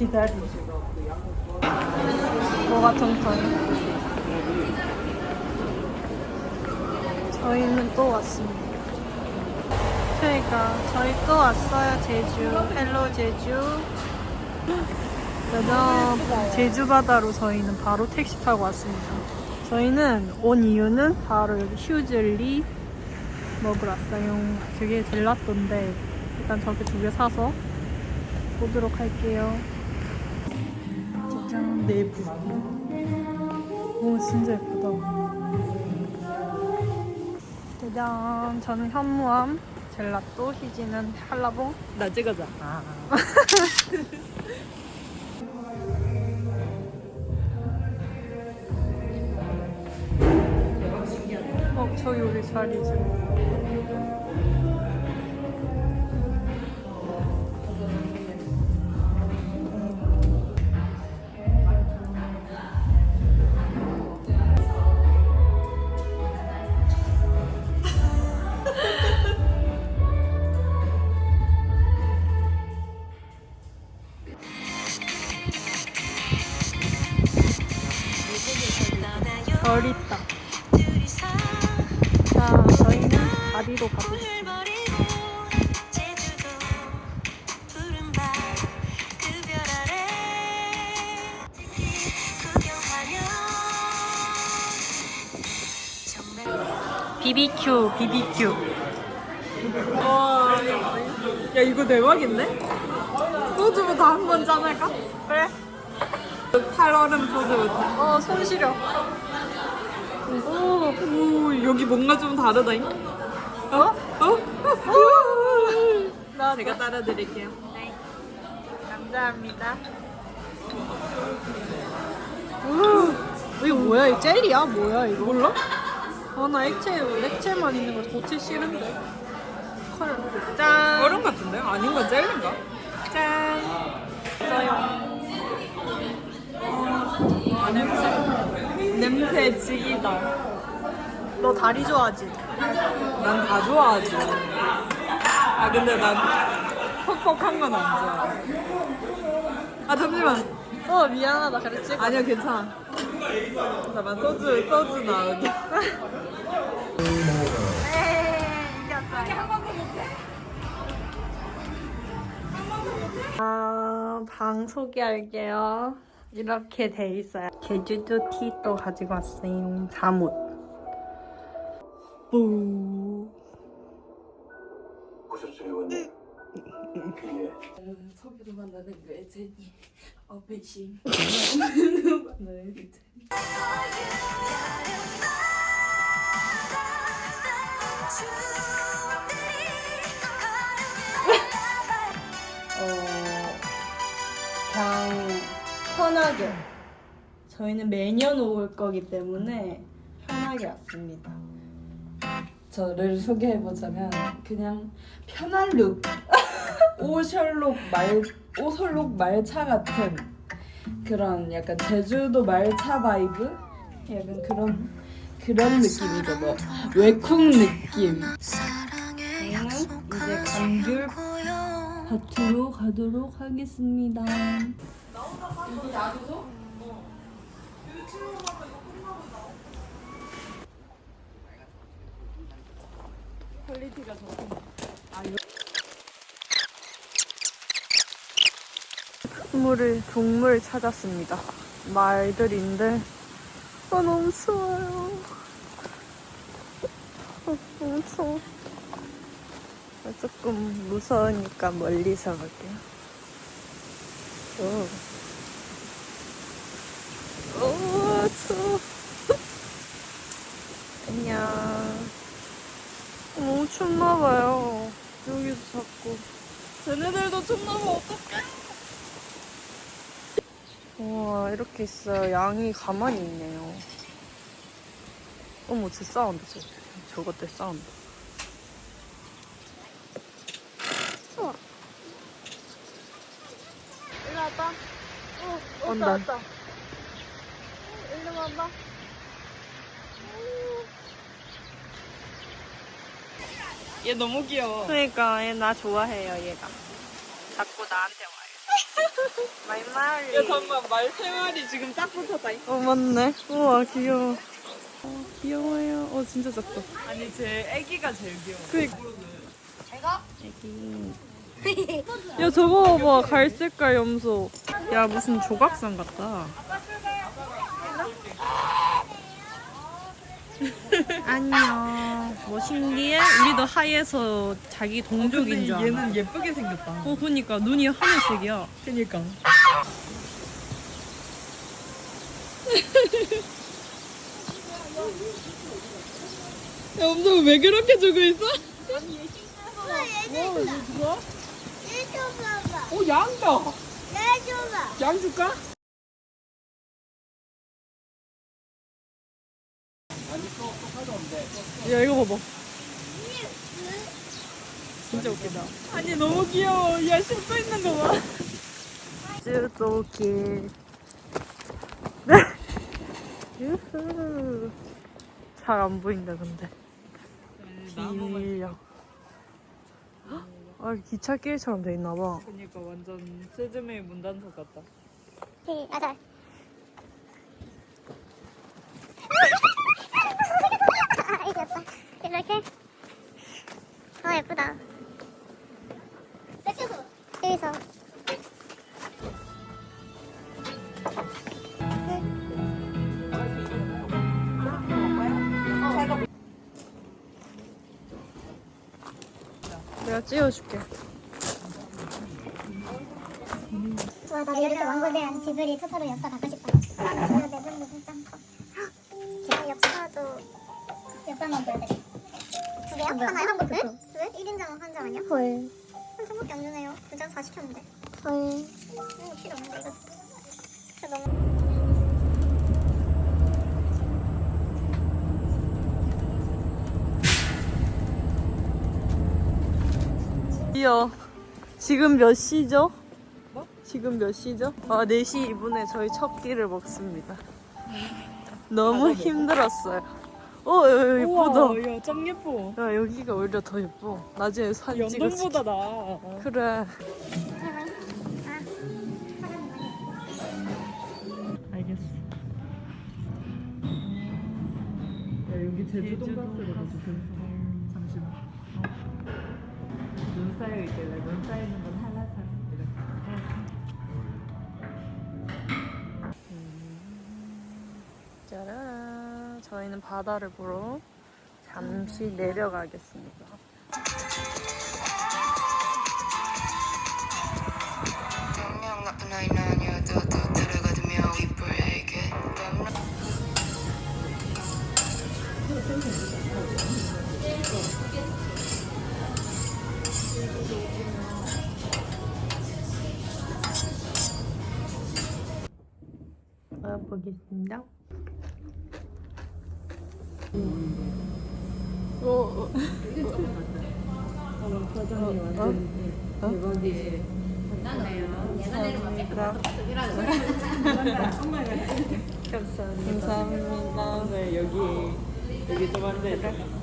기다리죠. 뭐가 통통해? 저희는 또 왔습니다. 그러니까 저희 또 왔어요 제주. 헬로 제주. 짜잔. 제주 바다로 저희는 바로 택시 타고 왔습니다. 저희는 온 이유는 바로 여기 휴젤리 먹으러 왔어요. 저게 젤라또인데 일단 저렇게 두개 사서 보도록 할게요. 짜잔 내부. 오 진짜 예쁘다. 짜잔 저는 현무암 젤라또 희지는 한라봉 나 찍어줘. 어 저기 우리 자리지. 별 있다. 자, 저희는 다리로 있습니다. BBQ, BBQ. 와, 야 이거 대박인데? 소주부터 한번 짠할까? 그래? 팔얼음 소주부터. 어, 손 시려. 오, 오, 여기 뭔가 좀 다르다잉. 어? 어? 나 제가 따라 드릴게요. 네. 감사합니다. 이거 뭐야? 이 젤리야? 뭐야 이거? 몰라? 아, 나 액체, 액체만 있는 거 도대체 싫은데. 컬. 짠. 얼음 같은데? 아닌 건 젤리인가? 짠. 써요. 아, 냄새. 냄새 지기다. 너 다리 좋아하지? 난 다 좋아하지. 아, 근데 난 퍽퍽한 건 안 좋아해. 아, 잠시만. 어, 미안하다. 그랬지? 아니야, 괜찮아. 잠깐만, 소주, 소주 나오게. 아, 방 소개할게요. 이렇게 돼 있어요. 제주도 티도 가지고 왔어요. 잠옷. 뿌. 의원님? 그게 소비로 만나는 거에 제니 어 배신 만나는 제니 편하게. 저희는 매년 올 거기 때문에 편하게 왔습니다. 저를 소개해보자면 그냥 편한 룩 오셜록 말 오설록 말차 같은 그런 약간 제주도 말차 바이브 약간 그런 그런 느낌이죠 뭐 외국 느낌 저는 이제 감귤 밭으로 가도록 하겠습니다 동물을 동물 찾았습니다. 말들인데 아 너무 추워요. 아, 너무 추워. 아, 조금 무서우니까 멀리서 볼게요. 오, 오 추워. 안녕. 너무 춥나봐요. 여기서 자꾸. 쟤네들도 춥나봐 어떡해? 우와 이렇게 있어요 양이 가만히 있네요 어머 쟤 사운드 저, 저것들 사운드 우와. 일로 와봐 어, 온다 온다. 왔다 일로 와봐 얘 너무 귀여워. 그러니까 얘 나 좋아해요 얘가 자꾸 나한테 와요 말말이. 야 잠깐만 말세 마리 지금 딱 붙었다. 어 맞네. 우와 귀여워. 어, 귀여워요. 어 진짜 작다. 아니 제 애기가 제일 귀여워. 그 애기. 야 저거 봐봐 갈색깔 염소. 야 무슨 조각상 같다. 안녕. 뭐 신기해? 우리도 하얘서 자기 동족인 줄 알아. 얘는 예쁘게 생겼다. 어 그니까 눈이 하늘색이야. 그니까. 야, 엄청 왜 그렇게 주고 있어? 오, 양다. 양 줄까? 야 이거 봐봐. 진짜 웃기다. 아니, 너무 귀여워. 야, 씹고 있는 거 봐. 쭈또기. 네. 유후. 잘 안 보인다 근데. 길려. 아 기찻길처럼 돼 있나 봐. 그니까 완전 스즈메의 문단속 같다. 네, 맞아. 아. 이렇게. 아, 예쁘다. 내가 찍어줄게. 와, 나도 이렇게 왕국이랑 지브리 토토로 엽서 갖고 싶다. 진짜 매점도 진짜 커. 제가 엽서도 엽서만 보여드려. 두 개요? 하나요? 한 네? 왜? 1인당 한 장 아니야? 헐. 한 장밖에 안 주네요. 두 장 다 시켰는데. 헐. 이거 필요 없는데, 이거. 진짜 너무. 이요. 지금 몇 시죠? 지금 몇 시죠? 아, 4시 2분에 저희 첫 끼를 먹습니다. 너무 힘들었어요. 어, 야, 예쁘다. 우와, 야, 짱 예뻐. 야, 여기가 오히려 더 예뻐. 나중에 사진 찍어줄게. 연동보다 나아. 그래. 알겠어. 야, 여기 제주도 가스로 잠시 쌓여 있길래 눈 쌓이는 건 한라산. 짜란. 저희는 바다를 보러 잠시 내려가겠습니다. 보겠습니다. 오. 화장이 완전 대박이지. 감사합니다. 감사합니다. 네, 여기, 여기 좀 앉아있자.